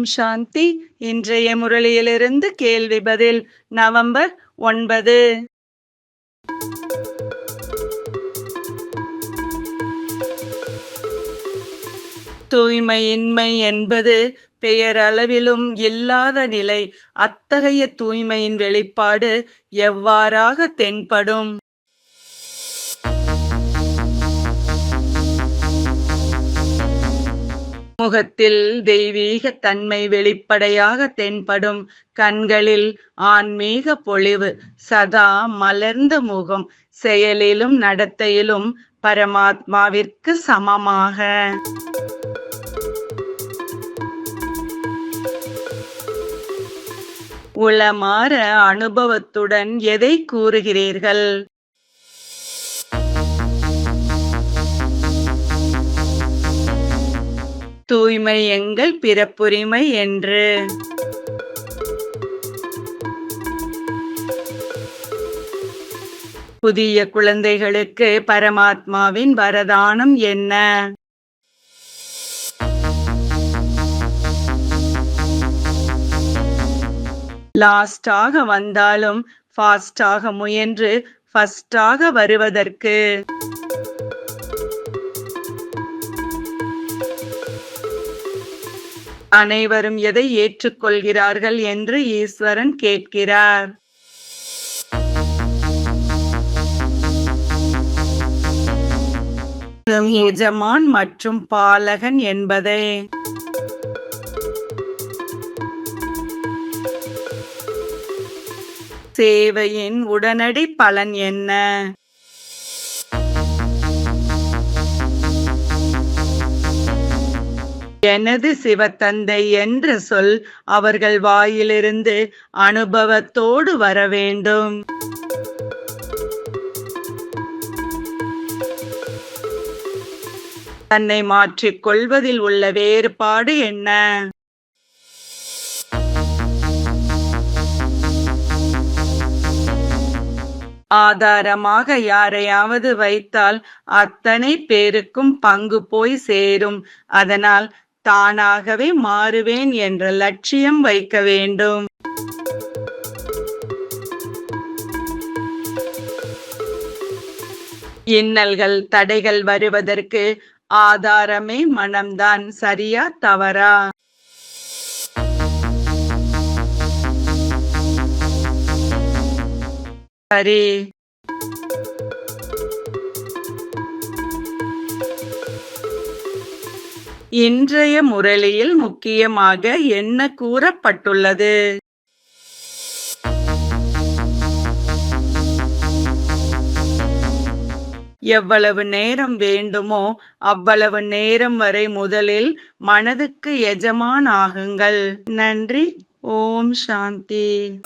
ஓம் சாந்தி. இன்றைய முரளியிலிருந்து கேள்வி பதில் நவம்பர் ஒன்பது. தூய்மையின்மை என்பது பெயரளவிலும் இல்லாத நிலை. அத்தகைய தூய்மையின் வெளிப்பாடு எவ்வாறாக தென்படும்? முகத்தில் தெய்வீக தன்மை வெளிப்படையாக தென்படும் கண்களில் ஆன்மீக பொழிவு சதா மலர்ந்த முகம் செயலிலும் நடத்தையிலும் பரமாத்மாவிற்கு சமமாக. உளமாற அனுபவத்துடன் எதை கூறுகிறீர்கள்? தூய்மை எங்கள் பிறப்புரிமை என்று. புதிய குழந்தைகளுக்கு பரமாத்மாவின் வரதானம் என்ன? லாஸ்டாக வந்தாலும் ஃபாஸ்டாக முயன்று ஃபஸ்டாக வருவதற்கு. அனைவரும் எதை ஏற்றுக்கொள்கிறார்கள் என்று ஈஸ்வரன் கேட்கிறார். எஜமான் மற்றும் பாலகன் என்பதை. சேவையின் உடனடி பலன் என்ன? எனது சிவத்தந்தை என்ற சொல் அவர்கள் வாயிலிருந்து அனுபவத்தோடு வர வேண்டும். தன்னை மாற்றிக் கொள்வதில் உள்ள வேறுபாடு என்ன? ஆதாரமாக யாரையாவது வைத்தால் அத்தனை பேருக்கும் பங்கு போய் சேரும். அதனால் தானாகவே மாறுவேன் என்ற லட்சியம் வைக்க வேண்டும். இன்னல்கள் தடைகள் வருவதற்கு ஆதாரமே மனம்தான் சரியா தவறா? சரி. இன்றைய முரளியில் முக்கியமாக என்ன கூறப்பட்டுள்ளது? எவ்வளவு நேரம் வேண்டுமோ அவ்வளவு நேரம் வரை முதலில் மனதுக்கு எஜமான் ஆகுங்கள் நன்றி. ஓம் சாந்தி.